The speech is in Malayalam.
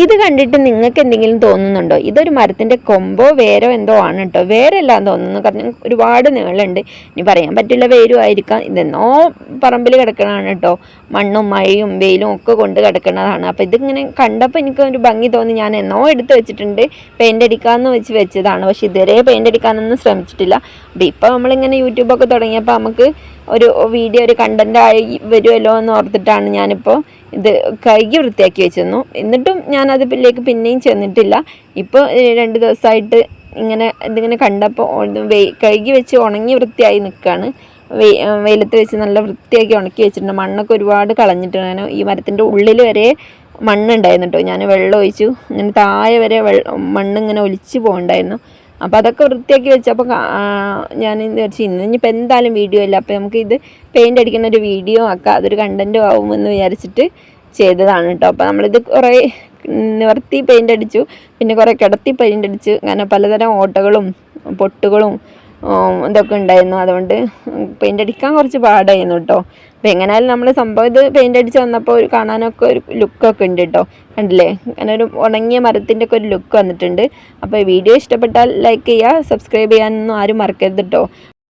ഇത് കണ്ടിട്ട് നിങ്ങൾക്ക് എന്തെങ്കിലും തോന്നുന്നുണ്ടോ? ഇതൊരു മരത്തിന്റെ കൊമ്പോ വേരോ എന്തോ ആണ് കേട്ടോ വേരെല്ലാം തോന്നുന്നു. കാരണം ഒരുപാട് നീളമുണ്ട് ഇനി പറയാൻ പറ്റില്ല വേരും ആയിരിക്കാം ഇതെന്നോ പറമ്പിൽ കിടക്കണതാണ് കേട്ടോ മണ്ണും മഴയും വെയിലും ഒക്കെ കൊണ്ട് കിടക്കുന്നതാണ് അപ്പോൾ ഇതിങ്ങനെ കണ്ടപ്പോൾ എനിക്ക് ഒരു ഭംഗി തോന്നി. ഞാൻ എന്നോ എടുത്ത് വെച്ചിട്ടുണ്ട്. പെയിന്റ് അടിക്കാമെന്ന് വെച്ച് വെച്ചതാണ്. പക്ഷെ ഇതുവരെ പെയിന്റ് അടിക്കാനൊന്നും ശ്രമിച്ചിട്ടില്ല. അപ്പോൾ ഇപ്പോൾ നമ്മളിങ്ങനെ യൂട്യൂബൊക്കെ തുടങ്ങിയപ്പോൾ നമുക്ക് ഒരു വീഡിയോ ഒരു കണ്ടന്റ് ആയി വരുമല്ലോ എന്ന് ഓർത്തിട്ടാണ് ഞാനിപ്പോൾ ഇത് കഴുകി വൃത്തിയാക്കി വെച്ചിരുന്നു. എന്നിട്ടും ഞാൻ പിള്ളേക്ക് പിന്നെയും ചെന്നിട്ടില്ല. ഇപ്പോൾ രണ്ട് ദിവസമായിട്ട് ഇങ്ങനെ ഇതിങ്ങനെ കണ്ടപ്പോൾ കഴുകി വെച്ച് ഉണങ്ങി വൃത്തിയായി നിൽക്കുകയാണ് വെയ് വെയിലത്ത് വെച്ച് നല്ല വൃത്തിയാക്കി ഉണക്കി വെച്ചിട്ടുണ്ട്. മണ്ണൊക്കെ ഒരുപാട് കളഞ്ഞിട്ടുണ്ട്. ഞാൻ ഈ മരത്തിന്റെ ഉള്ളിൽ വരെ മണ്ണുണ്ടായിരുന്നു കേട്ടോ. ഞാൻ വെള്ളം ഒഴിച്ചു. ഇങ്ങനെ താഴെ വരെ വെള്ളം മണ്ണിങ്ങനെ ഒലിച്ച് പോകുന്നുണ്ടായിരുന്നു അപ്പോൾ അതൊക്കെ വൃത്തിയാക്കി വെച്ചപ്പോൾ ഞാൻ വിചാരിച്ചു ഇന്ന് ഇനിയിപ്പോൾ എന്തായാലും വീഡിയോ ഇല്ല. അപ്പോൾ നമുക്ക് ഇത് പെയിന്റ് അടിക്കുന്ന ഒരു വീഡിയോ ആക്കാം. അതൊരു കണ്ടന്റും ആവുമെന്ന് വിചാരിച്ചിട്ട് ചെയ്തതാണ് കേട്ടോ അപ്പോൾ നമ്മളിത് കുറേ നിവർത്തി പെയിന്റ് അടിച്ചു. പിന്നെ കുറേ കിടത്തി പെയിന്റ് അടിച്ചു. അങ്ങനെ പലതരം ഓട്ടകളും പൊട്ടുകളും ഇതൊക്കെ ഉണ്ടായിരുന്നു. അതുകൊണ്ട് പെയിന്റ് അടിക്കാൻ കുറച്ച് പാടായിരുന്നു കേട്ടോ അപ്പോൾ എങ്ങനെയായാലും നമ്മൾ സംഭവം ഇത് പെയിന്റ് അടിച്ച് വന്നപ്പോൾ ഒരു കാണാനൊക്കെ ഒരു ലുക്കൊക്കെ ഉണ്ട് കേട്ടോ കണ്ടില്ലേ? അങ്ങനെ ഒരു ഉണങ്ങിയ മരത്തിന്റെ ഒക്കെ ഒരു ലുക്ക് വന്നിട്ടുണ്ട്. അപ്പോൾ വീഡിയോ ഇഷ്ടപ്പെട്ടാൽ ലൈക്ക് ചെയ്യുക സബ്സ്ക്രൈബ് ചെയ്യാനൊന്നും ആരും മറക്കരുത് കേട്ടോ